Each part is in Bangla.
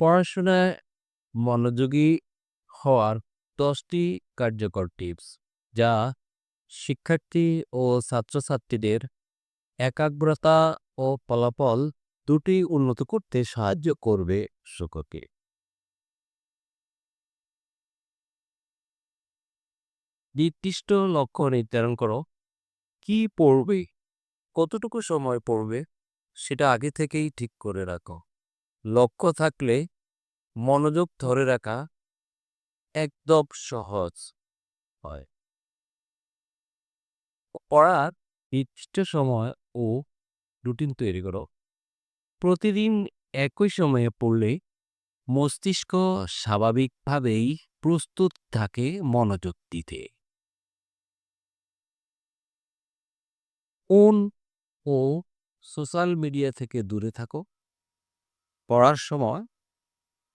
পড়াশোনায় মনোযোগী হওয়ার দশটি কার্যকর টিপস যা শিক্ষার্থী ও ছাত্রছাত্রীদের একাগ্রতা ও ফলাফল দুটিই উন্নত করতে সাহায্য করবে সকলকে। নির্দিষ্ট লক্ষ্য নির্ধারণ করো। কি পড়বে, কতটুকু সময় পড়বে সেটা আগে থেকেই ঠিক করে রাখো। লক্ষ্য থাকলে মনোযোগ ধরে রাখা একদম সহজ হয়। পড়ার নির্দিষ্ট সময় ও রুটিন তৈরি করো। প্রতিদিন একই সময়ে পড়লে মস্তিষ্ক স্বাভাবিকভাবেই প্রস্তুত থাকে মনোযোগ দিতে। ও সোশ্যাল মিডিয়া থেকে দূরে থাকো। পড়ার সময়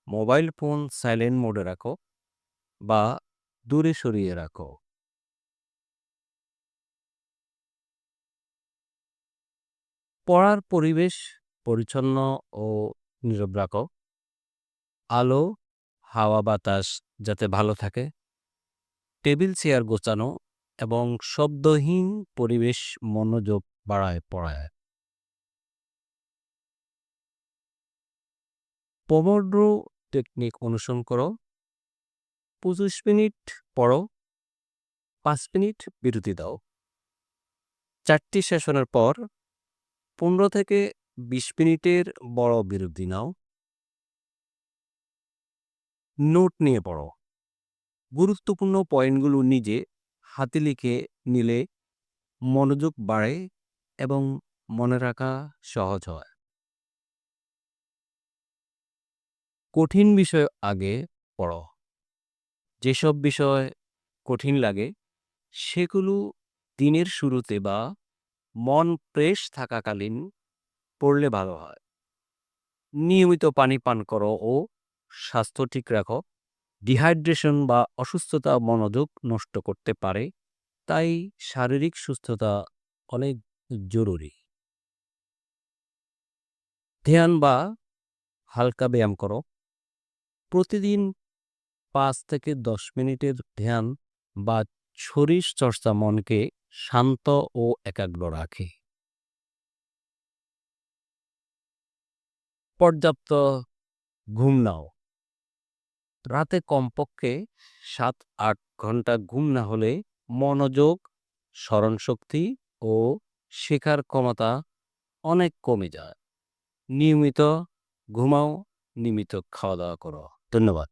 মোবাইল ফোন সাইলেন্ট মোডে রাখো বা দূরে সরিয়ে রাখো। পড়ার পরিবেশ পরিচ্ছন্ন ও নীরব রাখো। আলো, হাওয়া বাতাস যাতে ভালো থাকে। টেবিল চেয়ার গোছানো এবং শব্দহীন পরিবেশ মনোযোগ বাড়ায় পড়ায়। পোমোড্রো টেকনিক অনুসরণ করো। ২৫ মিনিট পড়ো, পাঁচ মিনিট বিরতি দাও। চারটি সেশনের পর ১৫ থেকে ২০ মিনিটের বড় বিরতি নাও। নোট নিয়ে পড়ো। গুরুত্বপূর্ণ পয়েন্টগুলো নিজে হাতে লিখে নিলে মনোযোগ বাড়ে এবং মনে রাখা সহজ হয়। কঠিন বিষয় আগে পড়ো। যেসব বিষয় কঠিন লাগে, সেগুলো দিনের শুরুতে বা মন ফ্রেশ থাকাকালীন পড়লে ভালো হয়। নিয়মিত পানি পান করো ও স্বাস্থ্য ঠিক রাখো। ডিহাইড্রেশন বা অসুস্থতা মনোযোগ নষ্ট করতে পারে, তাই শারীরিক সুস্থতা অনেক জরুরি। ধ্যান বা হালকা ব্যায়াম করো। প্রতিদিন পাঁচ থেকে ১০ মিনিটের ধ্যান বা শরীর চর্চা মনকে শান্ত ও একাগ্র রাখে। পর্যাপ্ত ঘুম নাও। রাতে কমপক্ষে ৭-৮ ঘণ্টা ঘুম না হলে মনোযোগ, স্মরণশক্তি ও শেখার ক্ষমতা অনেক কমে যায়। নিয়মিত ঘুমাও, নিয়মিত খাওয়া-দাওয়া করো। ধন্যবাদ।